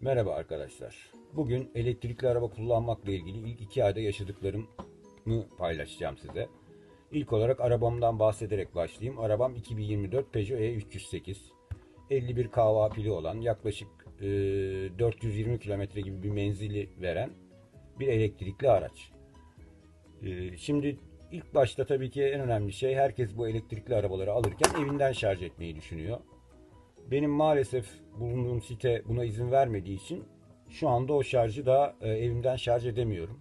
Merhaba arkadaşlar. Bugün elektrikli araba kullanmakla ilgili ilk iki ayda yaşadıklarımı paylaşacağım size. İlk olarak arabamdan bahsederek başlayayım. Arabam 2024 Peugeot E308. 51 kW pili olan yaklaşık e, 420 kilometre gibi bir menzili veren bir elektrikli araç. E, şimdi ilk başta tabii ki en önemli şey herkes bu elektrikli arabaları alırken evinden şarj etmeyi düşünüyor. Benim maalesef bulunduğum site buna izin vermediği için şu anda o şarjı da e, evimden şarj edemiyorum.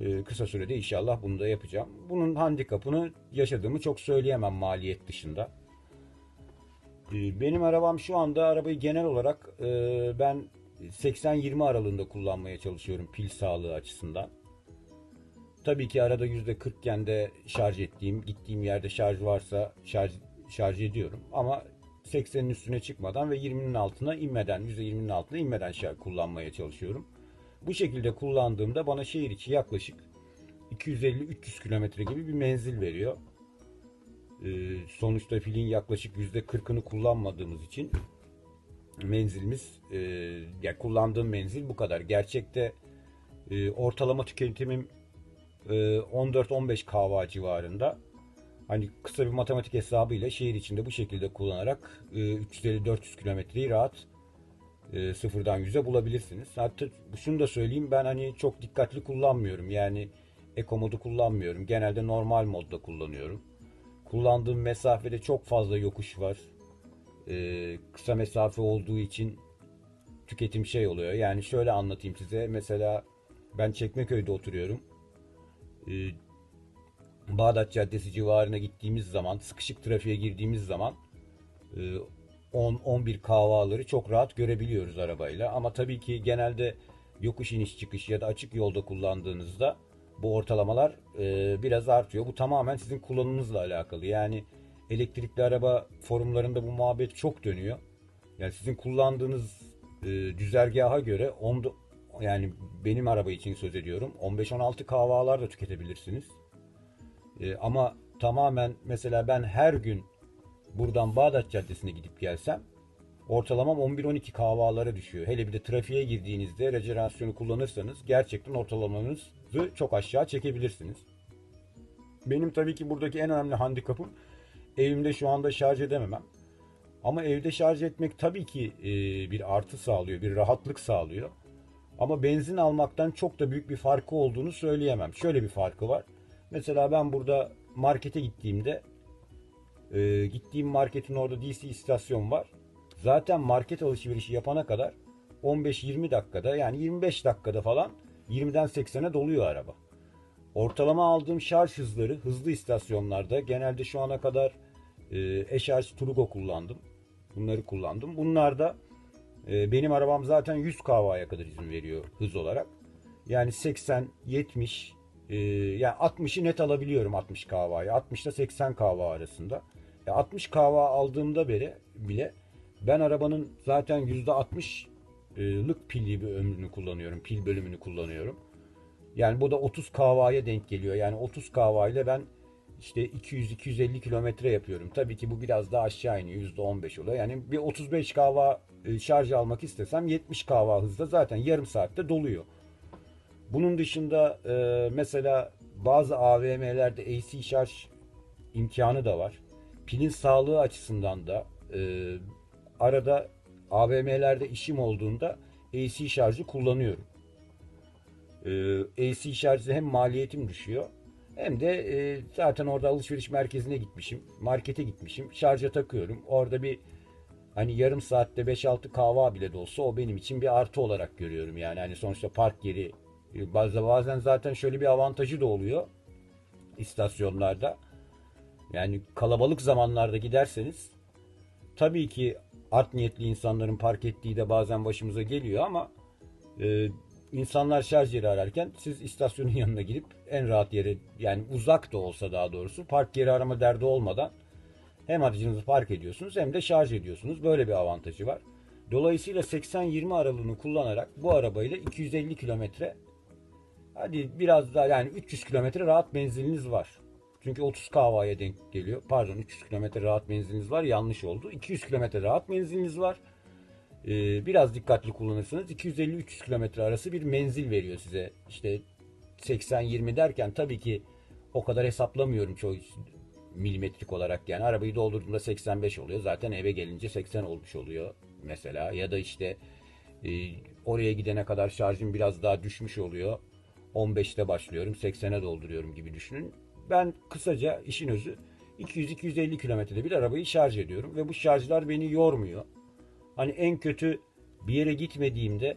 E, kısa sürede inşallah bunu da yapacağım. Bunun handikapını yaşadığımı çok söyleyemem maliyet dışında. E, benim arabam şu anda arabayı genel olarak ben 80-20 aralığında kullanmaya çalışıyorum pil sağlığı açısından. Tabii ki arada %40 iken de şarj ettiğim, gittiğim yerde şarj varsa şarj şarj ediyorum. Ama 80'in üstüne çıkmadan ve 20'nin altına inmeden, %20'nin altına inmeden şarj kullanmaya çalışıyorum. Bu şekilde kullandığımda bana şehir içi yaklaşık 250-300 kilometre gibi bir menzil veriyor. Ee, sonuçta pilin yaklaşık %40'ını kullanmadığımız için menzilimiz, e, ya kullandığım menzil bu kadar. Gerçekte e, ortalama tüketimim e, 14-15 kW civarında. Hani kısa bir matematik hesabıyla şehir içinde bu şekilde kullanarak e, 350-400 kilometreyi rahat e, sıfırdan yüze bulabilirsiniz. Hatta şunu da söyleyeyim ben hani çok dikkatli kullanmıyorum. Yani eko modu kullanmıyorum. Genelde normal modda kullanıyorum. Kullandığım mesafede çok fazla yokuş var. E, kısa mesafe olduğu için tüketim şey oluyor. Yani şöyle anlatayım size. Mesela ben Çekmeköy'de oturuyorum. E, Bağdat Caddesi civarına gittiğimiz zaman, sıkışık trafiğe girdiğimiz zaman 10-11 kahvaları çok rahat görebiliyoruz arabayla. Ama tabii ki genelde yokuş iniş çıkış ya da açık yolda kullandığınızda bu ortalamalar e, biraz artıyor. Bu tamamen sizin kullanımınızla alakalı. Yani elektrikli araba forumlarında bu muhabbet çok dönüyor. Yani sizin kullandığınız e, düzergaha göre on, yani benim araba için söz ediyorum 15-16 kahvalar da tüketebilirsiniz. E, ama tamamen mesela ben her gün buradan Bağdat Caddesi'ne gidip gelsem ortalamam 11-12 kahvalara düşüyor. Hele bir de trafiğe girdiğinizde rejenerasyonu kullanırsanız gerçekten ortalamanızı çok aşağı çekebilirsiniz. Benim tabii ki buradaki en önemli handikapım evimde şu anda şarj edememem. Ama evde şarj etmek tabii ki e, bir artı sağlıyor, bir rahatlık sağlıyor. Ama benzin almaktan çok da büyük bir farkı olduğunu söyleyemem. Şöyle bir farkı var. Mesela ben burada markete gittiğimde e, gittiğim marketin orada DC istasyon var. Zaten market alışverişi yapana kadar 15-20 dakikada yani 25 dakikada falan 20'den 80'e doluyor araba. Ortalama aldığım şarj hızları hızlı istasyonlarda genelde şu ana kadar e, e-şarj Turgo kullandım. Bunları kullandım. Bunlarda e, benim arabam zaten 100 kW'ya kadar izin veriyor hız olarak. Yani 80, 70, e, yani 60'ı net alabiliyorum 60 kW'ya. 60 ile 80 kW arasında. E 60 kW aldığımda bile, bile ben arabanın zaten %60'lık pilli bir ömrünü kullanıyorum. Pil bölümünü kullanıyorum. Yani bu da 30 kW'ya denk geliyor. Yani 30 kW ile ben işte 200-250 kilometre yapıyorum. Tabii ki bu biraz daha aşağı iniyor. %15 oluyor. Yani bir 35 kW şarj almak istesem 70 kW hızda zaten yarım saatte doluyor. Bunun dışında e, mesela bazı AVM'lerde AC şarj imkanı da var. Pilin sağlığı açısından da e, arada AVM'lerde işim olduğunda AC şarjı kullanıyorum. E, AC şarjı hem maliyetim düşüyor hem de e, zaten orada alışveriş merkezine gitmişim, markete gitmişim, şarja takıyorum. Orada bir hani yarım saatte 5-6 kahva bile de olsa o benim için bir artı olarak görüyorum yani. Hani sonuçta park yeri bazen bazen zaten şöyle bir avantajı da oluyor istasyonlarda. Yani kalabalık zamanlarda giderseniz tabii ki art niyetli insanların park ettiği de bazen başımıza geliyor ama e, insanlar şarj yeri ararken siz istasyonun yanına girip en rahat yere yani uzak da olsa daha doğrusu park yeri arama derdi olmadan hem aracınızı park ediyorsunuz hem de şarj ediyorsunuz. Böyle bir avantajı var. Dolayısıyla 80-20 aralığını kullanarak bu arabayla 250 kilometre hadi biraz daha yani 300 kilometre rahat menziliniz var. Çünkü 30 kW'ya denk geliyor. Pardon 300 kilometre rahat menziliniz var. Yanlış oldu. 200 kilometre rahat menziliniz var. e, biraz dikkatli kullanırsanız 250-300 kilometre arası bir menzil veriyor size. İşte 80-20 derken tabii ki o kadar hesaplamıyorum çoğu milimetrik olarak yani arabayı doldurduğumda 85 oluyor. Zaten eve gelince 80 olmuş oluyor mesela ya da işte e, oraya gidene kadar şarjım biraz daha düşmüş oluyor. 15'te başlıyorum 80'e dolduruyorum gibi düşünün. Ben kısaca işin özü 200-250 kilometrede bir arabayı şarj ediyorum ve bu şarjlar beni yormuyor. Hani en kötü bir yere gitmediğimde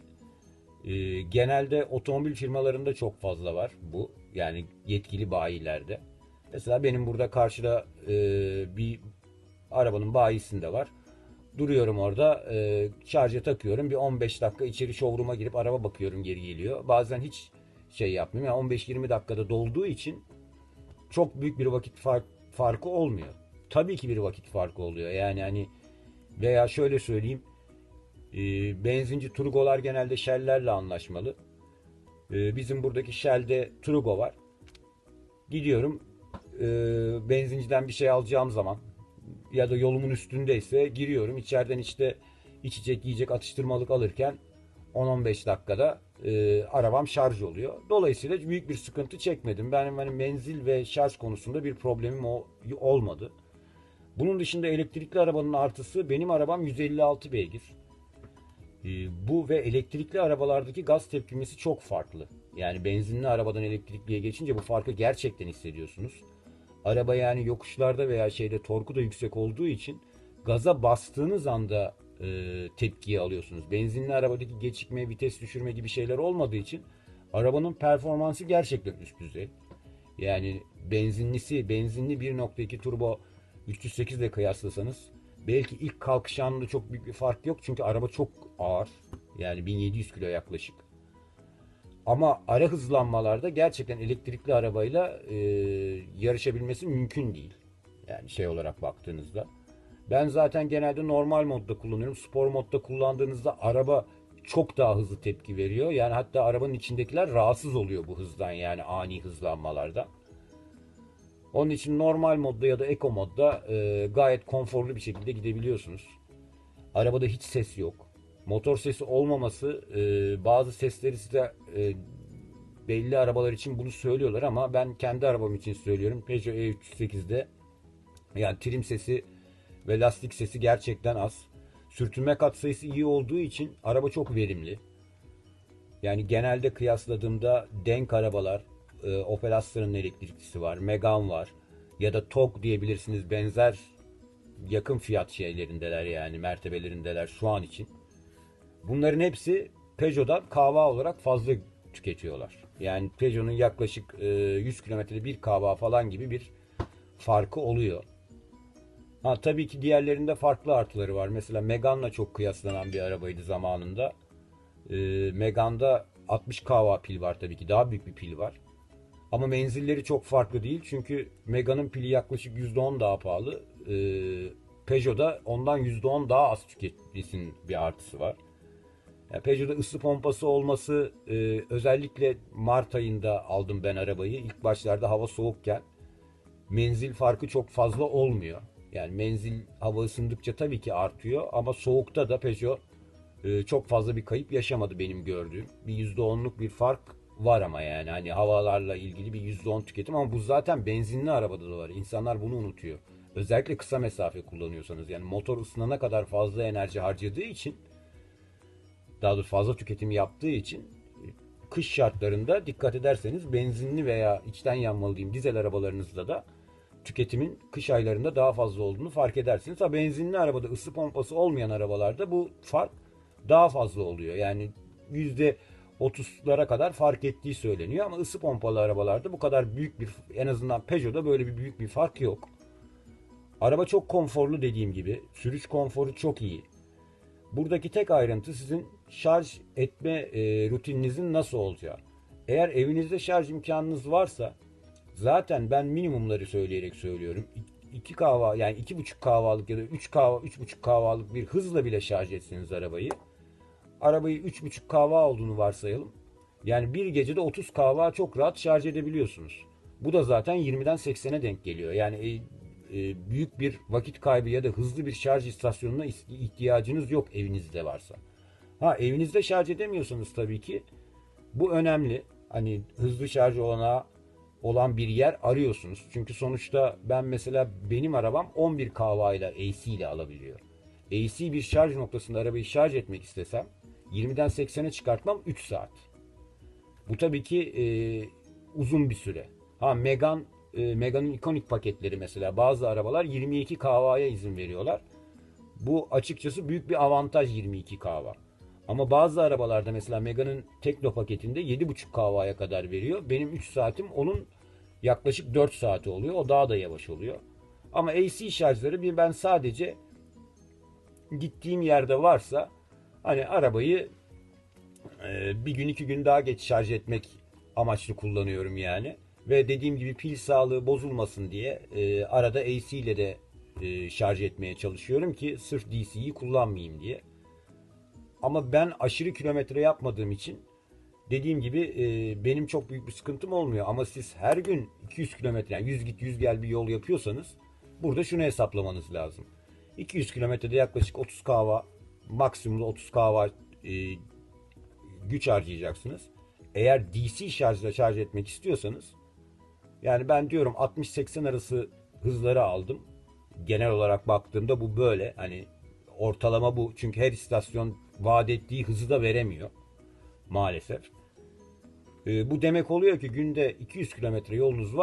e, genelde otomobil firmalarında çok fazla var bu. Yani yetkili bayilerde. Mesela benim burada karşıda e, bir arabanın bayisinde var. Duruyorum orada e, şarja takıyorum. Bir 15 dakika içeri showroom'a girip araba bakıyorum geri geliyor. Bazen hiç şey yapmıyorum. Yani 15-20 dakikada dolduğu için çok büyük bir vakit fark, farkı olmuyor. Tabii ki bir vakit farkı oluyor. Yani hani veya şöyle söyleyeyim e, benzinci Turgo'lar genelde Shell'lerle anlaşmalı. E, bizim buradaki Shell'de Turgo var. Gidiyorum e, benzinciden bir şey alacağım zaman ya da yolumun üstündeyse giriyorum. İçeriden işte içecek, yiyecek, atıştırmalık alırken 10-15 dakikada e, arabam şarj oluyor. Dolayısıyla büyük bir sıkıntı çekmedim. Benim hani menzil ve şarj konusunda bir problemim o, olmadı. Bunun dışında elektrikli arabanın artısı benim arabam 156 beygir. E, bu ve elektrikli arabalardaki gaz tepkimesi çok farklı. Yani benzinli arabadan elektrikliye geçince bu farkı gerçekten hissediyorsunuz. Araba yani yokuşlarda veya şeyde torku da yüksek olduğu için gaza bastığınız anda e, tepkiyi alıyorsunuz. Benzinli arabadaki geçikme, vites düşürme gibi şeyler olmadığı için arabanın performansı gerçekten üst düzey. Yani benzinlisi, benzinli 1.2 turbo 308 ile kıyaslasanız belki ilk kalkış anında çok büyük bir fark yok. Çünkü araba çok ağır. Yani 1700 kilo yaklaşık. Ama ara hızlanmalarda gerçekten elektrikli arabayla e, yarışabilmesi mümkün değil. Yani şey olarak baktığınızda. Ben zaten genelde normal modda kullanıyorum. Spor modda kullandığınızda araba çok daha hızlı tepki veriyor. Yani hatta arabanın içindekiler rahatsız oluyor bu hızdan yani ani hızlanmalarda. Onun için normal modda ya da eco modda e, gayet konforlu bir şekilde gidebiliyorsunuz. Arabada hiç ses yok. Motor sesi olmaması e, bazı sesleri size e, belli arabalar için bunu söylüyorlar ama ben kendi arabam için söylüyorum. Peugeot E308'de yani trim sesi ve lastik sesi gerçekten az. Sürtünme katsayısı iyi olduğu için araba çok verimli. Yani genelde kıyasladığımda denk arabalar, e, Opel Astra'nın elektriklisi var, Megane var ya da TOG diyebilirsiniz benzer yakın fiyat şeylerindeler yani mertebelerindeler şu an için. Bunların hepsi Peugeot'dan kahva olarak fazla tüketiyorlar. Yani Peugeot'un yaklaşık e, 100 kilometrede bir kahva falan gibi bir farkı oluyor. Ha, tabii ki diğerlerinde farklı artıları var. Mesela Megane'la çok kıyaslanan bir arabaydı zamanında. E, Megane'da 60 kahva pil var tabii ki. Daha büyük bir pil var. Ama menzilleri çok farklı değil. Çünkü Megane'ın pili yaklaşık %10 daha pahalı. E, Peugeot'da ondan %10 daha az tüketmesinin bir artısı var. Yani Peugeot'da ısı pompası olması e, özellikle Mart ayında aldım ben arabayı. İlk başlarda hava soğukken menzil farkı çok fazla olmuyor. Yani menzil hava ısındıkça tabii ki artıyor ama soğukta da Peugeot e, çok fazla bir kayıp yaşamadı benim gördüğüm. Bir %10'luk bir fark var ama yani hani havalarla ilgili bir %10 tüketim ama bu zaten benzinli arabada da var. İnsanlar bunu unutuyor. Özellikle kısa mesafe kullanıyorsanız yani motor ısınana kadar fazla enerji harcadığı için daha doğrusu fazla tüketim yaptığı için kış şartlarında dikkat ederseniz benzinli veya içten yanmalı diyeyim dizel arabalarınızda da tüketimin kış aylarında daha fazla olduğunu fark edersiniz. Ha benzinli arabada ısı pompası olmayan arabalarda bu fark daha fazla oluyor. Yani yüzde 30'lara kadar fark ettiği söyleniyor ama ısı pompalı arabalarda bu kadar büyük bir en azından Peugeot'da böyle bir büyük bir fark yok. Araba çok konforlu dediğim gibi. Sürüş konforu çok iyi. Buradaki tek ayrıntı sizin şarj etme e, rutininizin nasıl olacağı. Eğer evinizde şarj imkanınız varsa zaten ben minimumları söyleyerek söylüyorum. 2 kahva yani iki buçuk kahvalık ya da 3 kahva üç buçuk kahvalık bir hızla bile şarj etseniz arabayı. Arabayı üç buçuk kahva olduğunu varsayalım. Yani bir gecede 30 kahva çok rahat şarj edebiliyorsunuz. Bu da zaten 20'den 80'e denk geliyor. Yani e, e, büyük bir vakit kaybı ya da hızlı bir şarj istasyonuna is- ihtiyacınız yok evinizde varsa. Ha evinizde şarj edemiyorsanız tabii ki bu önemli. Hani hızlı şarj olana olan bir yer arıyorsunuz. Çünkü sonuçta ben mesela benim arabam 11 kW ile AC ile alabiliyor. AC bir şarj noktasında arabayı şarj etmek istesem 20'den 80'e çıkartmam 3 saat. Bu tabii ki e, uzun bir süre. Ha Megan e, Megan'ın ikonik paketleri mesela bazı arabalar 22 kW'ya izin veriyorlar. Bu açıkçası büyük bir avantaj 22 kW. Ama bazı arabalarda mesela Megan'ın Tekno paketinde 7.5 kW'ya kadar veriyor. Benim 3 saatim onun yaklaşık 4 saati oluyor. O daha da yavaş oluyor. Ama AC şarjları bir ben sadece gittiğim yerde varsa hani arabayı ee, bir gün iki gün daha geç şarj etmek amaçlı kullanıyorum yani. Ve dediğim gibi pil sağlığı bozulmasın diye e, arada AC ile de e, şarj etmeye çalışıyorum ki sırf DC'yi kullanmayayım diye. Ama ben aşırı kilometre yapmadığım için dediğim gibi e, benim çok büyük bir sıkıntım olmuyor. Ama siz her gün 200 kilometre yani 100 git 100 gel bir yol yapıyorsanız burada şunu hesaplamanız lazım. 200 kilometrede yaklaşık 30 kW maksimum 30 kW e, güç harcayacaksınız. Eğer DC şarjla şarj etmek istiyorsanız yani ben diyorum 60-80 arası hızları aldım. Genel olarak baktığımda bu böyle. Hani ortalama bu. Çünkü her istasyon vaat ettiği hızı da veremiyor. Maalesef. Ee, bu demek oluyor ki günde 200 kilometre yolunuz var.